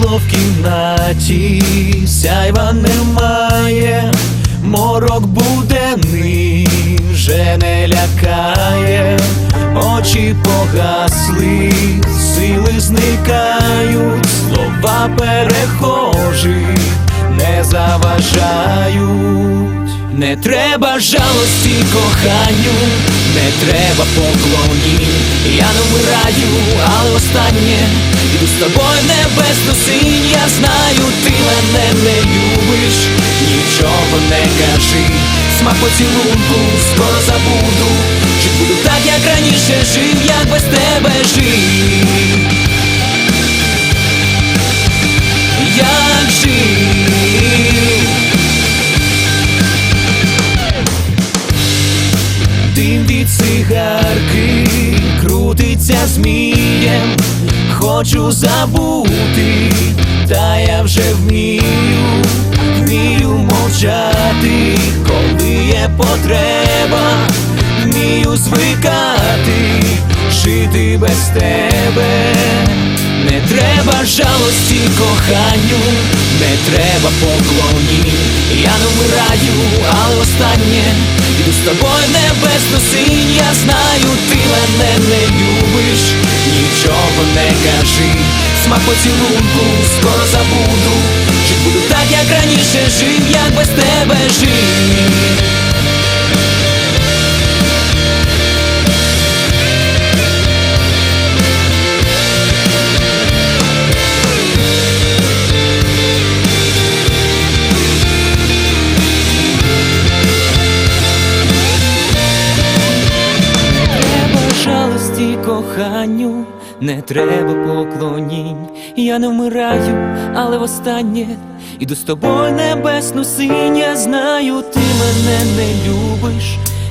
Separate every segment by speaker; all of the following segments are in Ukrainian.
Speaker 1: світло в кімнаті, сяйва немає, морок буденний вже не лякає, очі погасли, сили зникають, слова перехожі не заважають. Не треба жалості коханню, не треба поклонів. Я не вмираю, але останнє іду з тобою в небесну синь. Я знаю, ти мене не любиш, нічого не кажи. Смак поцілунку скоро забуду. Чи буду так, як раніше жив, як без тебе жив. Дим від цигарки крутиться змієм, хочу забути, та я вже вмію, вмію мовчати, коли є потреба, вмію звикати, жити без тебе. Не треба жалості коханню, не треба поклонів. Я не вмираю, але останнє іду з тобою в небесну синь. Я знаю, ти мене не любиш, нічого не кажи. Смак поцілунку скоро забуду. Жить буду так, як раніше жив, як без тебе жив. Коханню, не треба поклонінь. Я не вмираю, але востаннє іду з тобою небесну синь. Я знаю, ти мене не любиш,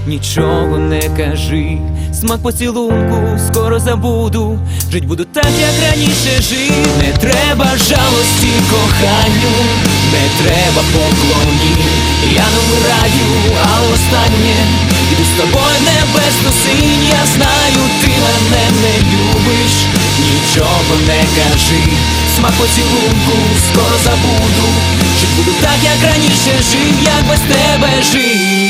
Speaker 1: нічого не кажи. Смак поцілунку скоро забуду. Жить буду так, як раніше жив. Не треба жалості коханню, не треба поклонів. Я не вмираю, але останнє іду з тобою небесну синь. Нічого не кажи. Смак поцілунку скоро забуду. Жить буду так, як раніше жив, як без тебе жив.